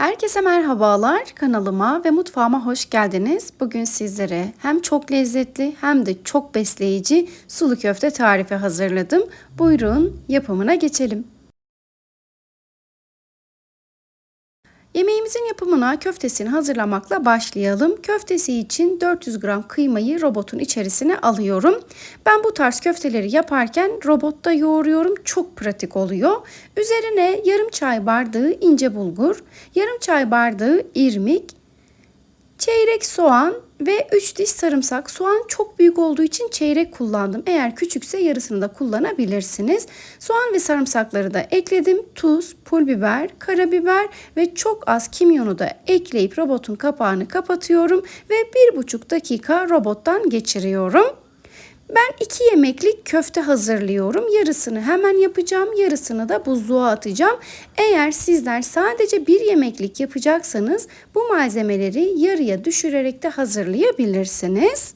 Herkese merhabalar. Kanalıma ve mutfağıma hoş geldiniz. Bugün sizlere hem çok lezzetli hem de çok besleyici sulu köfte tarifi hazırladım. Buyurun yapımına geçelim. Yemeğimizin yapımına köftesini hazırlamakla başlayalım. Köftesi için 400 gram kıymayı robotun içerisine alıyorum. Ben bu tarz köfteleri yaparken robotta yoğuruyorum. Çok pratik oluyor. Üzerine yarım çay bardağı ince bulgur, yarım çay bardağı irmik, çeyrek soğan ve 3 diş sarımsak. Soğan çok büyük olduğu için çeyrek kullandım. Eğer küçükse yarısını da kullanabilirsiniz. Soğan ve sarımsakları da ekledim. Tuz, pul biber, karabiber ve çok az kimyonu da ekleyip robotun kapağını kapatıyorum ve 1,5 dakika robottan geçiriyorum. Ben iki yemeklik köfte hazırlıyorum. Yarısını hemen yapacağım, yarısını da buzluğa atacağım. Eğer sizler sadece bir yemeklik yapacaksanız bu malzemeleri yarıya düşürerek de hazırlayabilirsiniz.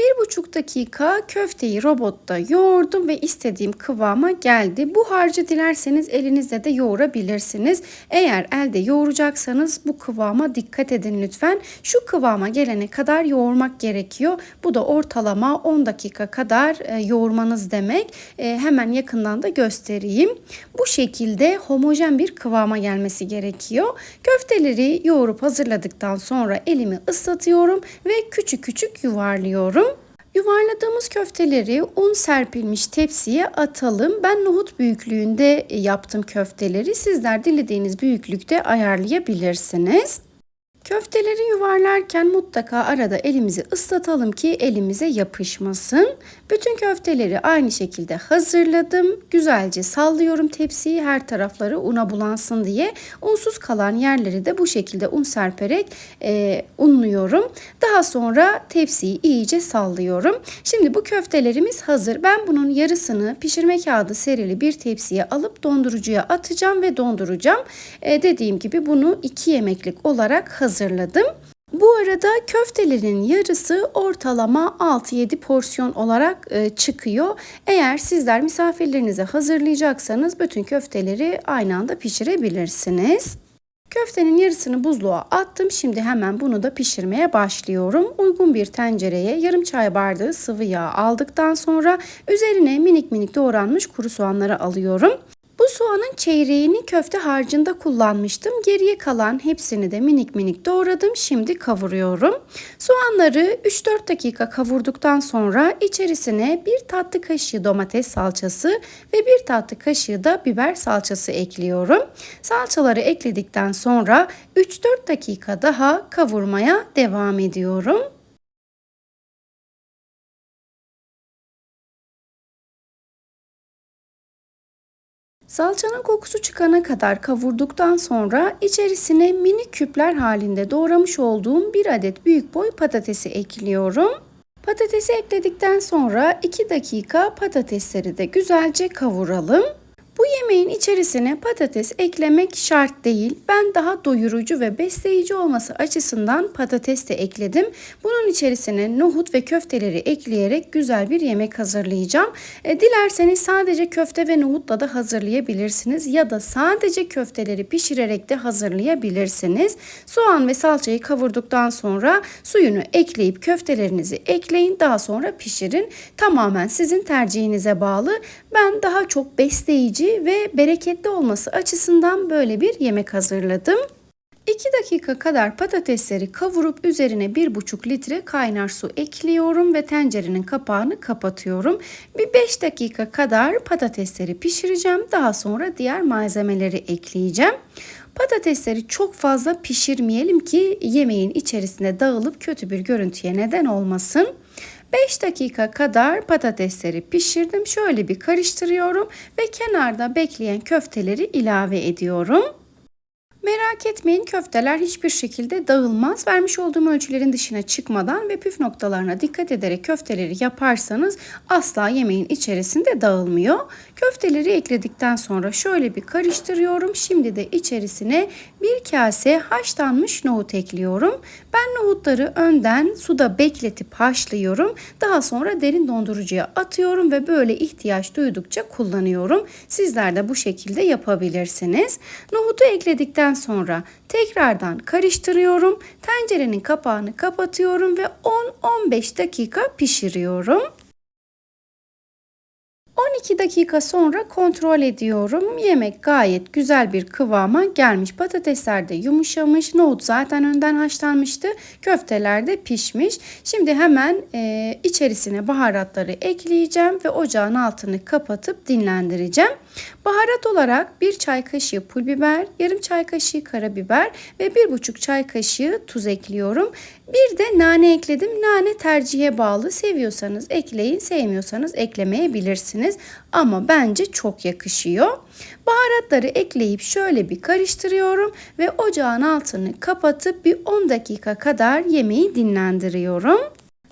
Bir buçuk dakika köfteyi robotta yoğurdum ve istediğim kıvama geldi. Bu harcı dilerseniz elinizle de yoğurabilirsiniz. Eğer elde yoğuracaksanız bu kıvama dikkat edin lütfen. Şu kıvama gelene kadar yoğurmak gerekiyor. Bu da ortalama 10 dakika kadar e, yoğurmanız demek. E, hemen yakından da göstereyim. Bu şekilde homojen bir kıvama gelmesi gerekiyor. Köfteleri yoğurup hazırladıktan sonra elimi ıslatıyorum ve küçük küçük yuvarlıyorum. Yuvarladığımız köfteleri un serpilmiş tepsiye atalım. Ben nohut büyüklüğünde yaptım köfteleri. Sizler dilediğiniz büyüklükte ayarlayabilirsiniz. Köfteleri yuvarlarken mutlaka arada elimizi ıslatalım ki elimize yapışmasın. Bütün köfteleri aynı şekilde hazırladım. Güzelce sallıyorum tepsiyi her tarafları una bulansın diye. Unsuz kalan yerleri de bu şekilde un serperek e, unluyorum. Daha sonra tepsiyi iyice sallıyorum. Şimdi bu köftelerimiz hazır. Ben bunun yarısını pişirme kağıdı serili bir tepsiye alıp dondurucuya atacağım ve donduracağım. E, dediğim gibi bunu iki yemeklik olarak hazır hazırladım. Bu arada köftelerin yarısı ortalama 6-7 porsiyon olarak e, çıkıyor. Eğer sizler misafirlerinize hazırlayacaksanız bütün köfteleri aynı anda pişirebilirsiniz. Köftenin yarısını buzluğa attım. Şimdi hemen bunu da pişirmeye başlıyorum. Uygun bir tencereye yarım çay bardağı sıvı yağ aldıktan sonra üzerine minik minik doğranmış kuru soğanları alıyorum. Soğanın çeyreğini köfte harcında kullanmıştım. Geriye kalan hepsini de minik minik doğradım. Şimdi kavuruyorum. Soğanları 3-4 dakika kavurduktan sonra içerisine bir tatlı kaşığı domates salçası ve bir tatlı kaşığı da biber salçası ekliyorum. Salçaları ekledikten sonra 3-4 dakika daha kavurmaya devam ediyorum. Salçanın kokusu çıkana kadar kavurduktan sonra içerisine minik küpler halinde doğramış olduğum bir adet büyük boy patatesi ekliyorum. Patatesi ekledikten sonra 2 dakika patatesleri de güzelce kavuralım. Bu yemeğin içerisine patates eklemek şart değil. Ben daha doyurucu ve besleyici olması açısından patates de ekledim. Bunun içerisine nohut ve köfteleri ekleyerek güzel bir yemek hazırlayacağım. E, dilerseniz sadece köfte ve nohutla da hazırlayabilirsiniz ya da sadece köfteleri pişirerek de hazırlayabilirsiniz. Soğan ve salçayı kavurduktan sonra suyunu ekleyip köftelerinizi ekleyin. Daha sonra pişirin. Tamamen sizin tercihinize bağlı. Ben daha çok besleyici ve bereketli olması açısından böyle bir yemek hazırladım. 2 dakika kadar patatesleri kavurup üzerine 1,5 litre kaynar su ekliyorum ve tencerenin kapağını kapatıyorum. Bir 5 dakika kadar patatesleri pişireceğim. Daha sonra diğer malzemeleri ekleyeceğim. Patatesleri çok fazla pişirmeyelim ki yemeğin içerisine dağılıp kötü bir görüntüye neden olmasın. 5 dakika kadar patatesleri pişirdim. Şöyle bir karıştırıyorum ve kenarda bekleyen köfteleri ilave ediyorum. Merak etmeyin köfteler hiçbir şekilde dağılmaz. Vermiş olduğum ölçülerin dışına çıkmadan ve püf noktalarına dikkat ederek köfteleri yaparsanız asla yemeğin içerisinde dağılmıyor. Köfteleri ekledikten sonra şöyle bir karıştırıyorum. Şimdi de içerisine bir kase haşlanmış nohut ekliyorum. Ben nohutları önden suda bekletip haşlıyorum. Daha sonra derin dondurucuya atıyorum ve böyle ihtiyaç duydukça kullanıyorum. Sizler de bu şekilde yapabilirsiniz. Nohutu ekledikten sonra tekrardan karıştırıyorum. Tencerenin kapağını kapatıyorum ve 10-15 dakika pişiriyorum. 12 dakika sonra kontrol ediyorum. Yemek gayet güzel bir kıvama gelmiş. Patatesler de yumuşamış. Nohut zaten önden haşlanmıştı. Köfteler de pişmiş. Şimdi hemen e, içerisine baharatları ekleyeceğim ve ocağın altını kapatıp dinlendireceğim. Baharat olarak 1 çay kaşığı pul biber, yarım çay kaşığı karabiber ve 1,5 çay kaşığı tuz ekliyorum. Bir de nane ekledim. Nane tercihe bağlı. Seviyorsanız ekleyin, sevmiyorsanız eklemeyebilirsiniz. Ama bence çok yakışıyor. Baharatları ekleyip şöyle bir karıştırıyorum ve ocağın altını kapatıp bir 10 dakika kadar yemeği dinlendiriyorum.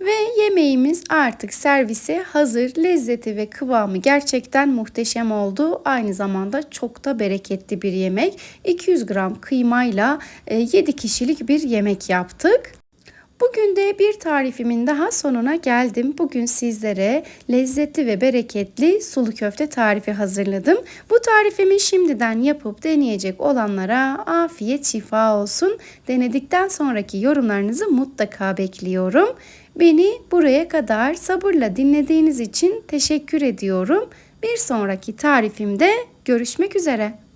Ve yemeğimiz artık servise hazır. Lezzeti ve kıvamı gerçekten muhteşem oldu. Aynı zamanda çok da bereketli bir yemek. 200 gram kıymayla 7 kişilik bir yemek yaptık. Bugün de bir tarifimin daha sonuna geldim. Bugün sizlere lezzetli ve bereketli sulu köfte tarifi hazırladım. Bu tarifimi şimdiden yapıp deneyecek olanlara afiyet şifa olsun. Denedikten sonraki yorumlarınızı mutlaka bekliyorum. Beni buraya kadar sabırla dinlediğiniz için teşekkür ediyorum. Bir sonraki tarifimde görüşmek üzere.